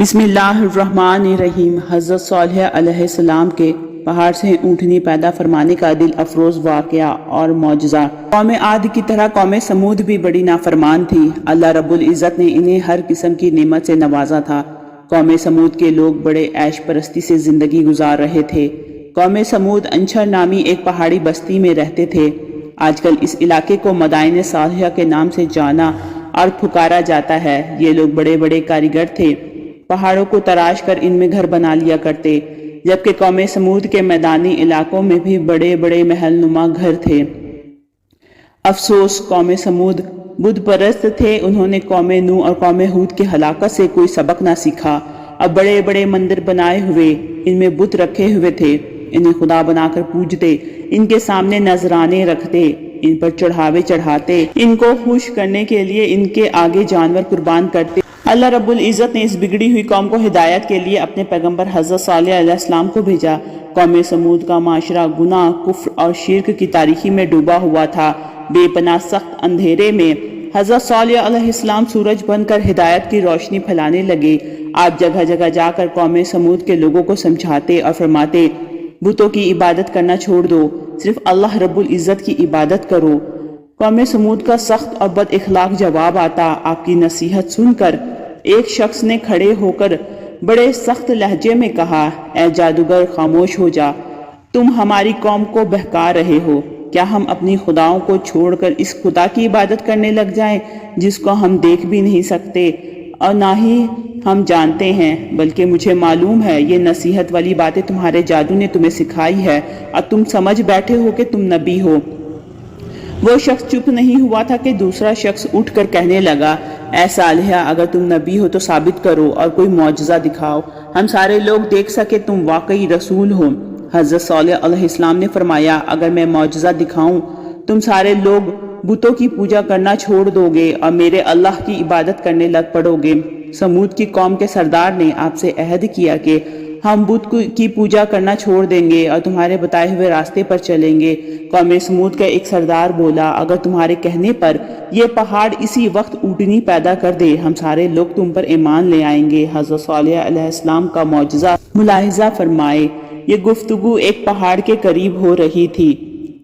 بسم اللہ الرحمن الرحیم۔ حضرت صالح علیہ السلام کے پہاڑ سے اونٹنی پیدا فرمانے کا دل افروز واقعہ اور معجزہ۔ قوم عاد کی طرح قوم سمود بھی بڑی نافرمان تھی۔ اللہ رب العزت نے انہیں ہر قسم کی نعمت سے نوازا تھا۔ قوم سمود کے لوگ بڑے عیش پرستی سے زندگی گزار رہے تھے۔ قوم سمود انچر نامی ایک پہاڑی بستی میں رہتے تھے۔ آج کل اس علاقے کو مدائن صالحہ کے نام سے جانا اور پھکارا جاتا ہے۔ یہ لوگ بڑے بڑے کاریگر تھے۔ پہاڑوں کو تراش کر ان میں گھر بنا لیا کرتے، جبکہ قوم سمود کے میدانی علاقوں میں بھی بڑے بڑے محل نما گھر تھے۔ افسوس، قوم سمود بدھ پرست تھے، انہوں نے قوم نو اور قوم ہود کے ہلاکت سے کوئی سبق نہ سیکھا۔ اب بڑے بڑے مندر بنائے ہوئے، ان میں بت رکھے ہوئے تھے، انہیں خدا بنا کر پوجتے، ان کے سامنے نذرانے رکھتے، ان پر چڑھاوے چڑھاتے، ان کو خوش کرنے کے لیے ان کے آگے جانور قربان کرتے۔ اللہ رب العزت نے اس بگڑی ہوئی قوم کو ہدایت کے لیے اپنے پیغمبر حضرت صالح علیہ السلام کو بھیجا۔ قوم سمود کا معاشرہ گناہ، کفر اور شرک کی تاریخی میں ڈوبا ہوا تھا۔ بے پناہ سخت اندھیرے میں حضرت صالح علیہ السلام سورج بن کر ہدایت کی روشنی پھیلانے لگے۔ آپ جگہ جگہ جا کر قوم سمود کے لوگوں کو سمجھاتے اور فرماتے، بتوں کی عبادت کرنا چھوڑ دو، صرف اللہ رب العزت کی عبادت کرو۔ قوم سمود کا سخت اور بد اخلاق جواب آتا۔ آپ کی نصیحت سن کر ایک شخص نے کھڑے ہو کر بڑے سخت لہجے میں کہا، اے جادوگر، خاموش ہو جا۔ تم ہماری قوم کو بہکا رہے ہو۔ کیا ہم اپنی خداؤں کو چھوڑ کر اس خدا کی عبادت کرنے لگ جائیں، جس کو ہم دیکھ بھی نہیں سکتے؟ اور نہ ہی ہم جانتے ہیں، بلکہ مجھے معلوم ہے، یہ نصیحت والی باتیں تمہارے جادو نے تمہیں سکھائی ہے۔ اور تم سمجھ بیٹھے ہو کہ تم نبی ہو۔ وہ شخص چپ نہیں ہوا تھا کہ دوسرا شخص اٹھ کر کہنے لگا اے صالحہ، اگر تم نبی ہو تو ثابت کرو اور کوئی معجزہ دکھاؤ۔ ہم سارے لوگ دیکھ سکے تم واقعی رسول ہو۔ حضرت صالح علیہ السلام نے فرمایا، اگر میں معجزہ دکھاؤں، تم سارے لوگ بتوں کی پوجا کرنا چھوڑ دو گے اور میرے اللہ کی عبادت کرنے لگ پڑو گے۔ سمود کی قوم کے سردار نے آپ سے عہد کیا کہ ہم بدھ کی پوجا کرنا چھوڑ دیں گے اور تمہارے بتائے ہوئے راستے پر چلیں گے۔ قوم سمود کا ایک سردار بولا، اگر تمہارے کہنے پر یہ پہاڑ اسی وقت اوٹنی پیدا کر دے، ہم سارے لوگ تم پر ایمان لے آئیں گے۔ حضرت صالح علیہ السلام کا معجزہ ملاحظہ فرمائے، یہ گفتگو ایک پہاڑ کے قریب ہو رہی تھی۔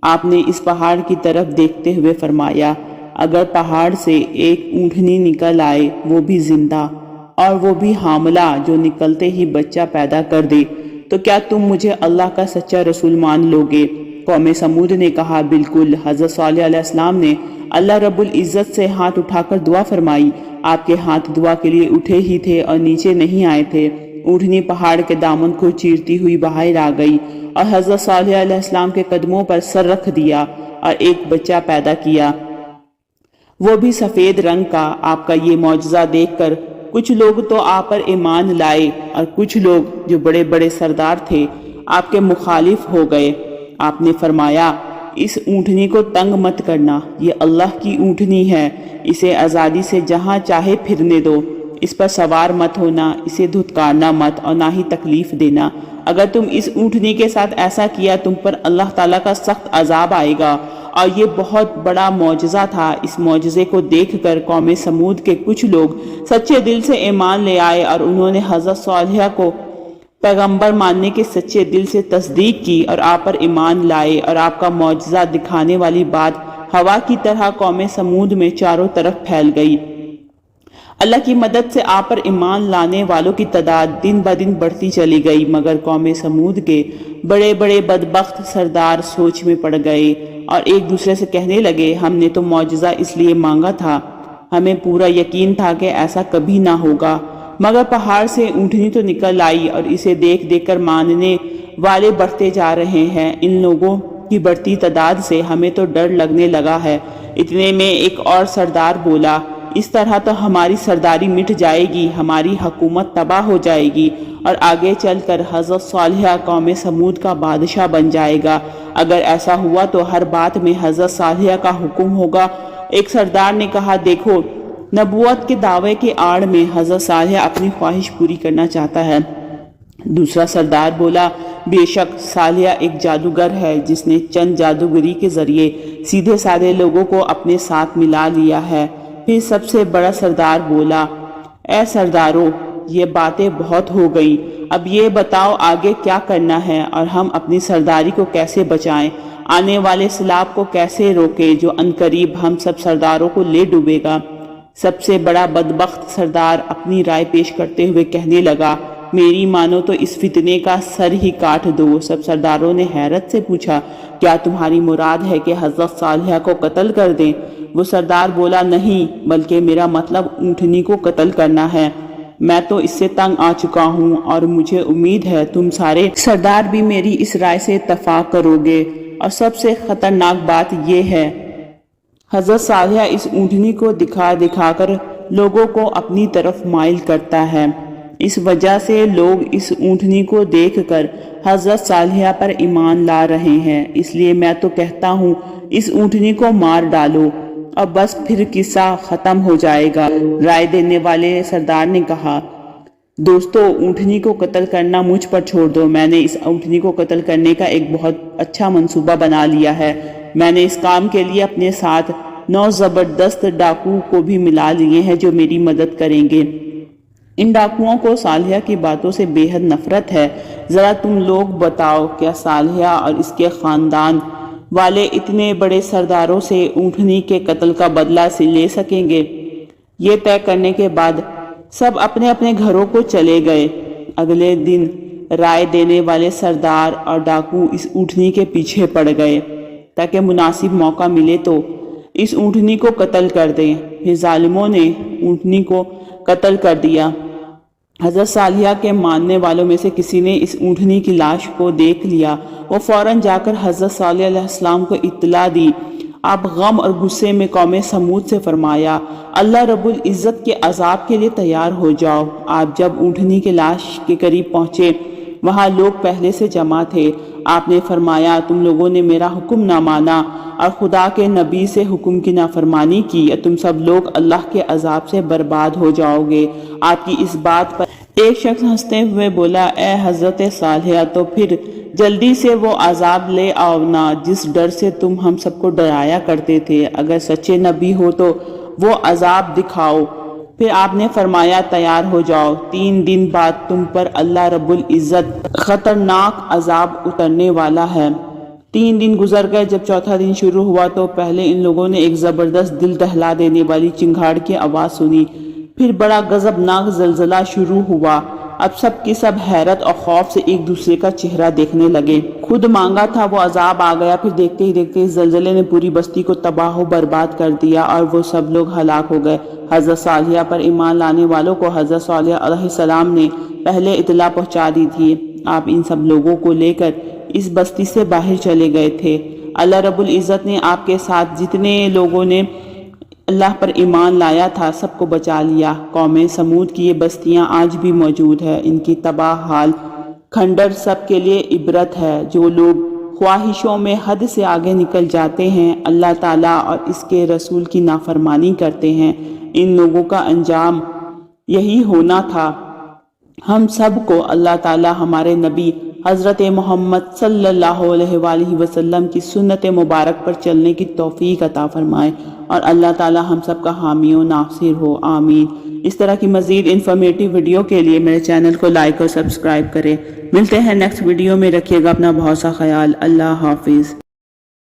آپ نے اس پہاڑ کی طرف دیکھتے ہوئے فرمایا، اگر پہاڑ سے ایک اونٹنی نکل آئے، وہ بھی زندہ اور وہ بھی حاملہ جو نکلتے ہی بچہ پیدا کر دے۔ تو کیا تم مجھے اللہ کا سچا رسول مان لوگے قوم سمود نے کہا، بالکل۔ حضرت صلی علیہ السلام نے اللہ رب العزت سے ہاتھ اٹھا کر دعا فرمائی۔ آپ کے ہاتھ دعا کے لیے اٹھے ہی تھے اور نیچے نہیں آئے تھے۔ اٹھنی پہاڑ کے دامن کو چیرتی ہوئی باہر آ گئی اور حضرت صلی علیہ السلام کے قدموں پر سر رکھ دیا اور ایک بچہ پیدا کیا۔ وہ بھی سفید رنگ کا۔ آپ کا یہ معجزہ دیکھ کر کچھ لوگ تو آپ پر ایمان لائے اور کچھ لوگ جو بڑے بڑے سردار تھے، آپ کے مخالف ہو گئے۔ آپ نے فرمایا، اس اونٹنی کو تنگ مت کرنا، یہ اللہ کی اونٹنی ہے، اسے آزادی سے جہاں چاہے پھرنے دو۔ اس پر سوار مت ہونا، اسے دھتکارنا مت اور نہ ہی تکلیف دینا۔ اگر تم اس اونٹنی کے ساتھ ایسا کیا، تم پر اللہ تعالیٰ کا سخت عذاب آئے گا۔ اور یہ بہت بڑا معجزہ تھا۔ اس معجزے کو دیکھ کر قوم سمود کے کچھ لوگ سچے دل سے ایمان لے آئے اور انہوں نے حضرت صالحہ کو پیغمبر ماننے کے سچے دل سے تصدیق کی اور آپ پر ایمان لائے اور آپ کا معجزہ دکھانے والی بات ہوا کی طرح قوم سمود میں چاروں طرف پھیل گئی۔ اللہ کی مدد سے آپ پر ایمان لانے والوں کی تعداد دن با دن بڑھتی چلی گئی، مگر قوم سمود کے بڑے بڑے بدبخت سردار سوچ میں پڑ گئے۔ اور ایک دوسرے سے کہنے لگے، ہم نے تو معجزہ اس لیے مانگا تھا۔ ہمیں پورا یقین تھا کہ ایسا کبھی نہ ہوگا۔ مگر پہاڑ سے اونٹنی تو نکل آئی اور اسے دیکھ دیکھ کر ماننے والے بڑھتے جا رہے ہیں۔ ان لوگوں کی بڑھتی تعداد سے ہمیں تو ڈر لگنے لگا ہے۔ اتنے میں ایک اور سردار بولا، اس طرح تو ہماری سرداری مٹ جائے گی، ہماری حکومت تباہ ہو جائے گی۔ اور آگے چل کر حضرت صالحہ قوم سمود کا بادشاہ بن جائے گا۔ اگر ایسا ہوا تو ہر بات میں حضرت صالحہ کا حکم ہوگا۔ ایک سردار نے کہا، دیکھو، نبوت کے دعوے کے آڑ میں حضرت صالحہ اپنی خواہش پوری کرنا چاہتا ہے۔ دوسرا سردار بولا، بے شک صالحہ ایک جادوگر ہے، جس نے چند جادوگری کے ذریعے سیدھے سادے لوگوں کو اپنے ساتھ ملا لیا ہے۔ پھر سب سے بڑا سردار بولا، اے سردارو یہ باتیں بہت ہو گئیں۔ اب یہ بتاؤ آگے کیا کرنا ہے اور ہم اپنی سرداری کو کیسے بچائیں؟ آنے والے سیلاب کو کیسے روکیں جو انقریب ہم سب سرداروں کو لے ڈوبے گا؟ سب سے بڑا بدبخت سردار اپنی رائے پیش کرتے ہوئے کہنے لگا، میری مانو تو اس فتنے کا سر ہی کاٹ دو سب سرداروں نے حیرت سے پوچھا، کیا تمہاری مراد ہے کہ حضرت صالحہ کو قتل کر دیں وہ سردار بولا، نہیں، بلکہ میرا مطلب اونٹنی کو قتل کرنا ہے۔ میں تو اس سے تنگ آ چکا ہوں اور مجھے امید ہے تم سارے سردار بھی میری اس رائے سے اتفاق کرو گے۔ اور سب سے خطرناک بات یہ ہے، حضرت صالحہ اس اونٹنی کو دکھا دکھا کر لوگوں کو اپنی طرف مائل کرتا ہے۔ اس وجہ سے لوگ اس اونٹنی کو دیکھ کر حضرت صالحہ پر ایمان لا رہے ہیں۔ اس لیے میں تو کہتا ہوں، اس اونٹنی کو مار ڈالو۔ اور بس پھر قصہ ختم ہو جائے گا۔ رائے دینے والے سردار نے کہا، دوستو، اونٹنی کو قتل کرنا مجھ پر چھوڑ دو۔ میں نے اس اونٹنی کو قتل کرنے کا ایک بہت اچھا منصوبہ بنا لیا ہے۔ میں نے اس کام کے لیے اپنے ساتھ نو زبردست ڈاکو کو بھی ملا لیے ہیں جو میری مدد کریں گے۔ ان ڈاکوؤں کو صالحہ کی باتوں سے بے حد نفرت ہے۔ ذرا تم لوگ بتاؤ کیا صالحہ اور اس کے خاندان والے اتنے بڑے سرداروں سے اونٹنی کے قتل کا بدلہ سے لے سکیں گے۔ یہ طے کرنے کے بعد سب اپنے اپنے گھروں کو چلے گئے۔ اگلے دن رائے دینے والے سردار اور ڈاکو اس اونٹنی کے پیچھے پڑ گئے۔ تاکہ مناسب موقع ملے تو اس اونٹنی کو قتل کر دیں۔ پھر ظالموں نے اونٹنی کو قتل کر دیا۔ حضرت صالحہ کے ماننے والوں میں سے کسی نے اس اونٹنی کی لاش کو دیکھ لیا۔ وہ فوراً جا کر حضرت صالح علیہ السلام کو اطلاع دی۔ آپ غم اور غصے میں قوم سمود سے فرمایا، اللہ رب العزت کے عذاب کے لیے تیار ہو جاؤ۔ آپ جب اونٹنی کے لاش کے قریب پہنچے، وہاں لوگ پہلے سے جمع تھے۔ آپ نے فرمایا، تم لوگوں نے میرا حکم نہ مانا اور خدا کے نبی سے حکم کی نافرمانی کی تم سب لوگ اللہ کے عذاب سے برباد ہو جاؤ گے۔ آپ کی اس بات پر ایک شخص ہنستے ہوئے بولا، اے حضرت صالحہ، تو پھر جلدی سے وہ عذاب لے آؤ جس ڈر سے تم ہم سب کو ڈرایا کرتے تھے۔ اگر سچے نبی ہو تو وہ عذاب دکھاؤ۔ پھر آپ نے فرمایا، تیار ہو جاؤ۔ تین دن بعد تم پر اللہ رب العزت خطرناک عذاب اترنے والا ہے۔ تین دن گزر گئے، جب چوتھا دن شروع ہوا تو پہلے ان لوگوں نے ایک زبردست دل دہلا دینے والی چنگھاڑ کی آواز سنی۔ پھر بڑا غضبناک زلزلہ شروع ہوا۔ اب سب کی سب حیرت اور خوف سے ایک دوسرے کا چہرہ دیکھنے لگے۔ خود مانگا تھا وہ عذاب آ گیا، پھر دیکھتے ہی دیکھتے اس زلزلے نے پوری بستی کو تباہ و برباد کر دیا اور وہ سب لوگ ہلاک ہو گئے۔ حضرت صالحہ پر ایمان لانے والوں کو حضرت صالحہ علیہ السلام نے پہلے اطلاع پہنچا دی تھی۔ آپ ان سب لوگوں کو لے کر اس بستی سے باہر چلے گئے تھے۔ اللہ رب العزت نے آپ کے ساتھ جتنے لوگوں نے اللہ پر ایمان لایا تھا، سب کو بچا لیا۔ قوم سمود کی یہ بستیاں آج بھی موجود ہے ان کی تباہ حال کھنڈر سب کے لیے عبرت ہے۔ جو لوگ خواہشوں میں حد سے آگے نکل جاتے ہیں، اللہ تعالیٰ اور اس کے رسول کی نافرمانی کرتے ہیں۔ ان لوگوں کا انجام یہی ہونا تھا۔ ہم سب کو اللہ تعالیٰ ہمارے نبی حضرت محمد صلی اللہ علیہ وآلہ وسلم کی سنت مبارک پر چلنے کی توفیق عطا فرمائے اور اللہ تعالیٰ ہم سب کا حامی و ناصر ہو، آمین۔ اس طرح کی مزید انفارمیٹیو ویڈیو کے لیے میرے چینل کو لائک اور سبسکرائب کریں۔ ملتے ہیں نیکسٹ ویڈیو میں، رکھیے گا اپنا بہت سا خیال۔ اللہ حافظ۔